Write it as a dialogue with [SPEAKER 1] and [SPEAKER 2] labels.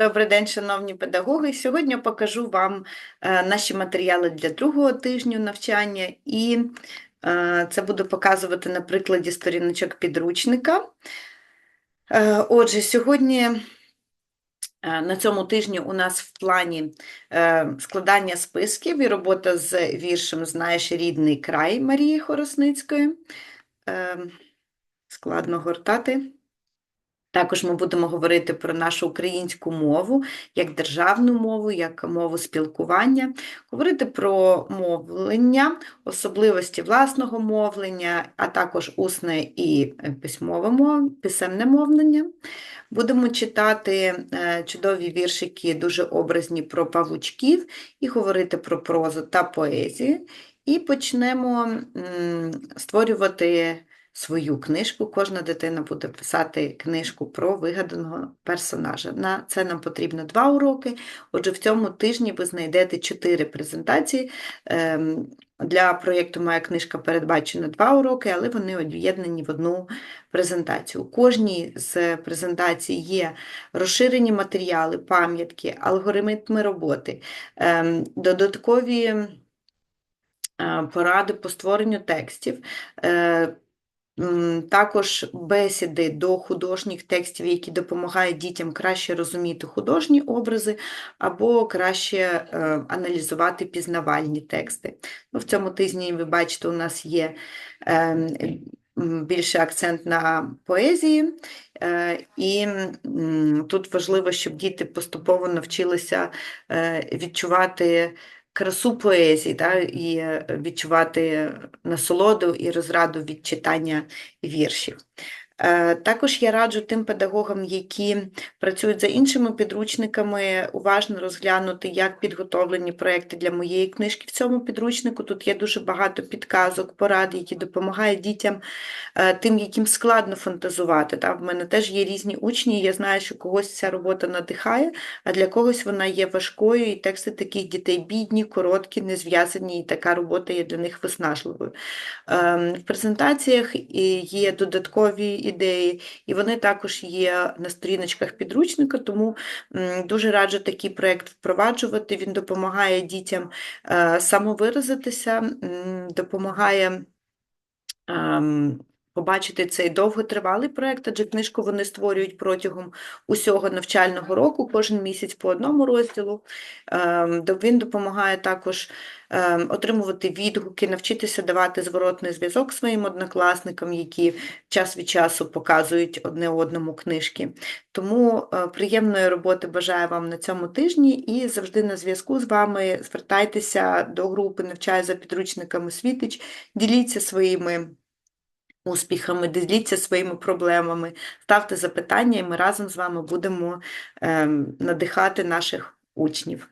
[SPEAKER 1] Добрий день, шановні педагоги. Сьогодні покажу вам е, наші матеріали для другого тижню навчання, і е, це буду показувати на прикладі сторіночок підручника. Е, Отже, сьогодні на цьому тижні у нас в плані складання списків і робота з віршем Знаєш рідний край Марії Хоросницької. Е, Складно гортати. Також ми будемо говорити про нашу українську мову як державну мову, як мову спілкування, говорити про мовлення, особливості власного мовлення, а також усне і письмове мов, писемне мовлення. Будемо читати е, чудові віршики, дуже образні про павучків, і говорити про прозу та поезію. І почнемо створювати свою книжку. Кожна дитина буде писати книжку про вигаданого персонажа. На це нам потрібно два уроки. Отже, в цьому тижні ви знайдете чотири презентації. Ем, Для проєкту Моя книжка передбачено два уроки, але вони об'єднані в одну презентацію. У кожній з презентацій є розширені матеріали, пам'ятки, алгоритми роботи, ем, додаткові е, поради по створенню текстів. Також бесіди до художніх текстів, які допомагають дітям краще розуміти художні образи або краще е, аналізувати пізнавальні тексти. Ну, в цьому тижні, ви бачите, у нас є е, більше акцент на поезії, е, і тут важливо, щоб діти поступово навчилися е, відчувати красу поезії, да, і е, відчувати насолоду і розраду від читання віршів. Е, Також я раджу тим педагогам, які працюють за іншими підручниками, уважно розглянути, як підготовлені проекти для моєї книжки в цьому підручнику. Тут є дуже багато підказок, порад, які допомагають дітям, е, тим, яким складно фантазувати. Та? В мене теж є різні учні, і я знаю, що когось ця робота надихає, а для когось вона є важкою, і тексти таких дітей бідні, короткі, незв'язані, і така робота є для них виснажливою. Ем, В презентаціях є додаткові ідеї, і вони також є на сторіночках підручника, тому дуже раджу такий проєкт впроваджувати. Він допомагає дітям е, самовиразитися, допомагає ем, побачити цей довготривалий проєкт, адже книжку вони створюють протягом усього навчального року, кожен місяць по одному розділу. Ем, Він допомагає також ем, отримувати відгуки, навчитися давати зворотний зв'язок своїм однокласникам, які час від часу показують одне одному книжки. Тому е, приємної роботи бажаю вам на цьому тижні і завжди на зв'язку з вами. Звертайтеся до групи «Навчаю за підручниками Світич», діліться своїми успіхами, діліться своїми проблемами, ставте запитання, і ми разом з вами будемо ем, надихати наших учнів.